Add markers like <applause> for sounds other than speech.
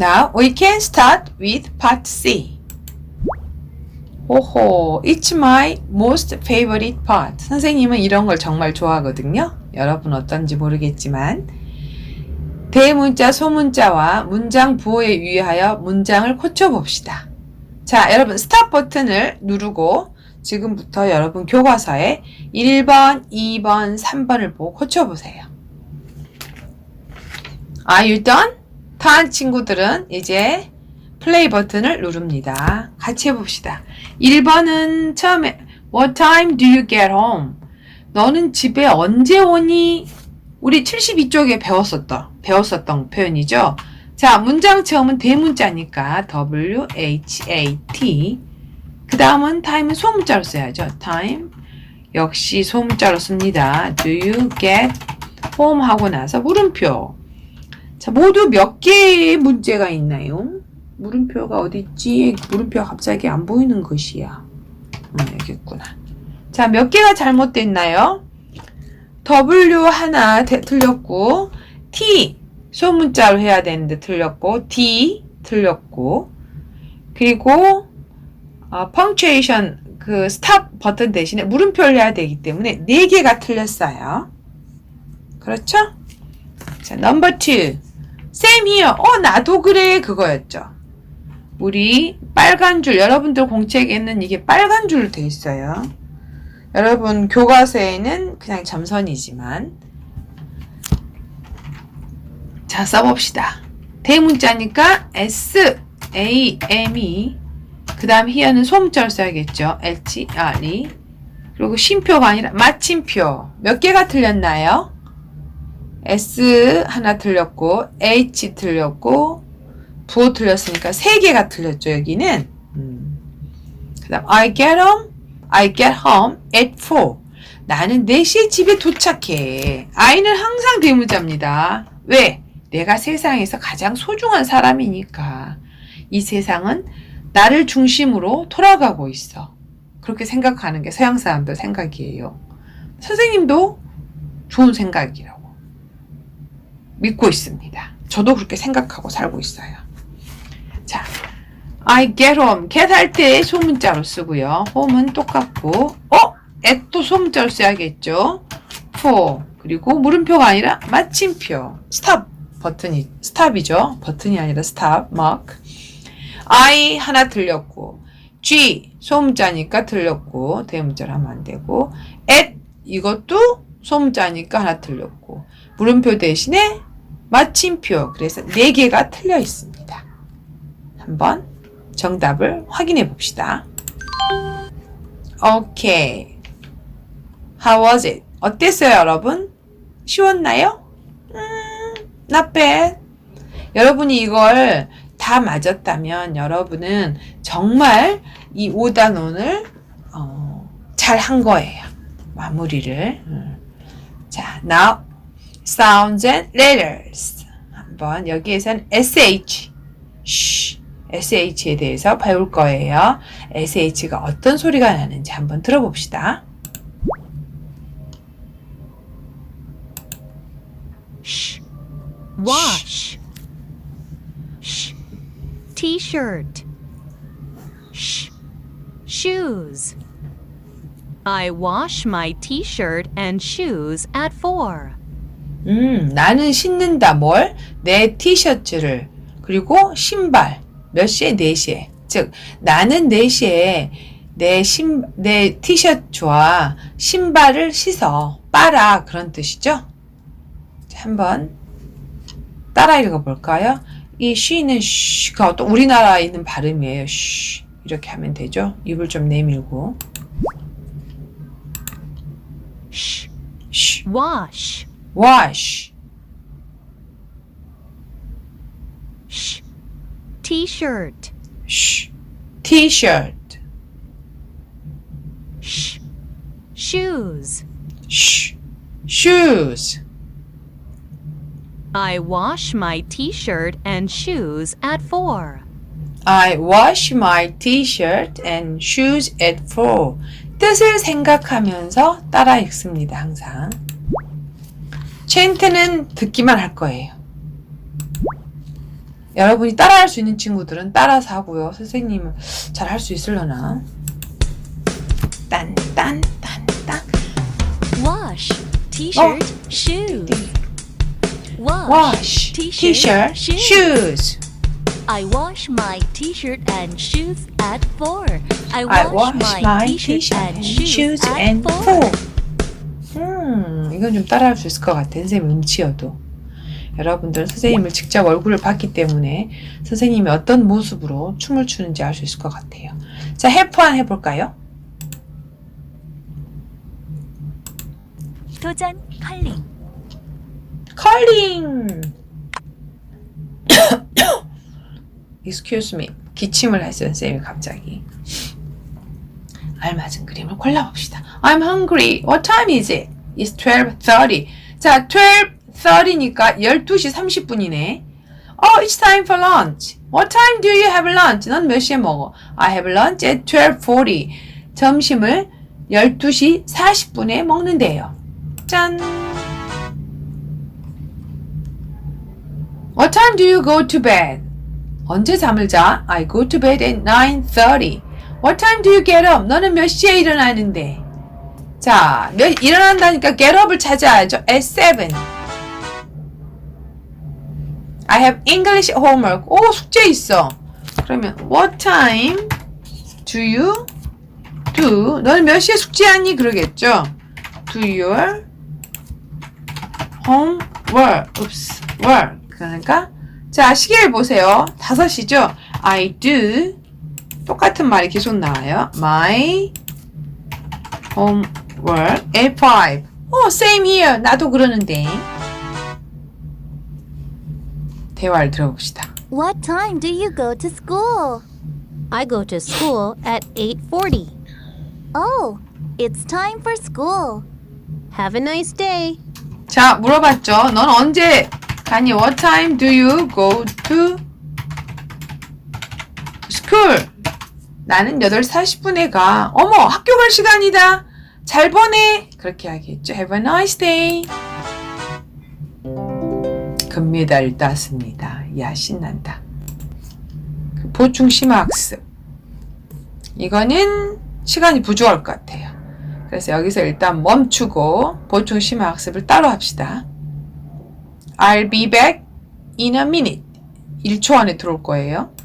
Now we can start with part C. 오호, it's my most favorite part. 선생님은 이런 걸 정말 좋아하거든요. 여러분 어떤지 모르겠지만. 대문자, 소문자와 문장 부호에 유의하여 문장을 고쳐봅시다. 자, 여러분 스탑 버튼을 누르고 지금부터 여러분 교과서에 1번, 2번, 3번을 보고 고쳐보세요. Are you done? 다한 친구들은 이제 플레이 버튼을 누릅니다. 같이 해봅시다. 1번은 처음에 What time do you get home? 너는 집에 언제 오니? 우리 72쪽에 배웠었던, 배웠었던 표현이죠. 자, 문장 처음은 대문자니까 W, H, A, T. 그 다음은 time은 소문자로 써야죠. time. 역시 소문자로 씁니다. Do you get home 하고 나서 물음표. 자, 모두 몇 개의 문제가 있나요? 물음표가 어디 있지? 물음표가 갑자기 안 보이는 것이야. 음, 여기 있구나. 자, 몇 개가 잘못됐나요? W 하나 대- 틀렸고, T 소문자로 해야 되는데 틀렸고, D 틀렸고, 그리고 어, punctuation 그 스탑 버튼 대신에 물음표를 해야 되기 때문에 네 개가 틀렸어요. 그렇죠? 자, 넘버 2. Here. 어, 나도 그래. 그거였죠. 우리 빨간 줄, 여러분들 공책에는 이게 빨간 줄로 돼 있어요. 여러분 교과서에는 그냥 점선이지만 자 써봅시다. 대문자니까 S, A, M이 그 다음 here는 소문자를 써야겠죠. H, R이 그리고 쉼표가 아니라 마침표 몇 개가 틀렸나요? S 하나 틀렸고 H 틀렸고 부호 틀렸으니까 세 개가 틀렸죠 여기는. 음. 그다음 I get home I get home at 4 나는 4시에 집에 도착해. I는 항상 대문자입니다. 왜? 내가 세상에서 가장 소중한 사람이니까. 이 세상은 나를 중심으로 돌아가고 있어. 그렇게 생각하는 게 서양 사람들 생각이에요. 선생님도 좋은 생각이라고 믿고 있습니다. 저도 그렇게 생각하고 살고 있어요. 자, I get home. get 할 때 소문자로 쓰고요. home은 똑같고, 어? at 도 소문자로 써야겠죠. for. 그리고 물음표가 아니라 마침표. stop 버튼이, stop이죠. 버튼이 아니라 stop, mark. I 하나 틀렸고, G 소문자니까 틀렸고, 대문자로 하면 안 되고, at 이것도 소문자니까 하나 틀렸고, 물음표 대신에 마침표. 그래서 네 개가 틀려 있습니다. 한번 정답을 확인해 봅시다. 오케이. How was it? 어땠어요, 여러분? 쉬웠나요? 음, not bad. 여러분이 이걸 다 맞았다면 여러분은 정말 이 5단원을 어, 잘 한 거예요. 마무리를. 음. 자, now sounds and letters. 한번 여기에선 sh, 쉬, sh에 대해서 배울 거예요. sh가 어떤 소리가 나는지 한번 들어봅시다. Sh. Wash. Sh. T-shirt. Sh. Shoes. I wash my t-shirt and shoes at 4. 음, 나는 신는다 뭘? 내 티셔츠를. 그리고 신발. 몇 시에? 4시에. 즉, 나는 4시에 내 신, 내 티셔츠와 신발을 씻어. 빨아. 그런 뜻이죠? 자, 한번 따라 읽어볼까요? 이 쉬는 쉬가 또 우리나라에 있는 발음이에요. 쉬. 이렇게 하면 되죠? 입을 좀 내밀고. Sh. 쉬. Wash. wash. Sh. T-shirt. 쉬. t-shirt. Sh. Shoes. sh, shoes. I wash my t-shirt and shoes at 4. I wash my t-shirt and shoes at 4. 뜻을 생각하면서 따라 읽습니다, 항상. 챈트는 듣기만 할 거예요. 여러분이 따라할 수 있는 친구들은 따라서 하고요. 선생님은 잘 할 수 있으려나? 딴딴 딴딴 Wash. T-shirt, shoes. Wash. T-shirt, shoes. I wash my t-shirt and shoes at four. I wash, my, t-shirt, and shoes, at and four. four 음 이건 좀 따라할 수 있을 것 같아 선생님 음치여도. 여러분들은 선생님을 직접 얼굴을 봤기 때문에 선생님이 어떤 모습으로 춤을 추는지 알 수 있을 것 같아요. 자 해프한 해볼까요? 도전 컬링. 컬링! <coughs> Excuse me. 기침을 했어요 선생님이 갑자기. 알맞은 그림을 골라봅시다. I'm hungry. What time is it? It's 12.30 자 12.30니까 12시 30분이네 Oh it's time for lunch What time do you have lunch? 넌 몇 시에 먹어? I have lunch at 12.40 점심을 12시 40분에 먹는데요 짠 What time do you go to bed? 언제 잠을 자? I go to bed at 9.30. What time do you get up? 너는 몇 시에 일어나는데? 자, 몇, 일어난다니까 get up을 찾아야죠. at 7. I have English homework. 오, 숙제 있어. 그러면 what time do you do? 너는 몇 시에 숙제하니? 그러겠죠. Do your homework. Oops. work. 그러니까 자 시계를 보세요. 5시죠? I do 똑같은 말이 계속 나와요. My homework at 5. 어, same here. 나도 그러는데. 대화를 들어봅시다. What time do you go to school? I go to school at 8:40. Oh, it's time for school. Have a nice day. 자, 물어봤죠. 넌 언제 가니? What time do you go to school? 나는 8시 40분에 가. 어머, 학교 갈 시간이다. 잘 보내. 그렇게 하겠죠. Have a nice day. 금메달을 땄습니다. 야, 신난다. 그 보충 심화학습. 이거는 시간이 부족할 것 같아요. 그래서 여기서 일단 멈추고 보충 심화학습을 따로 합시다. I'll be back in a minute. 1초 안에 들어올 거예요.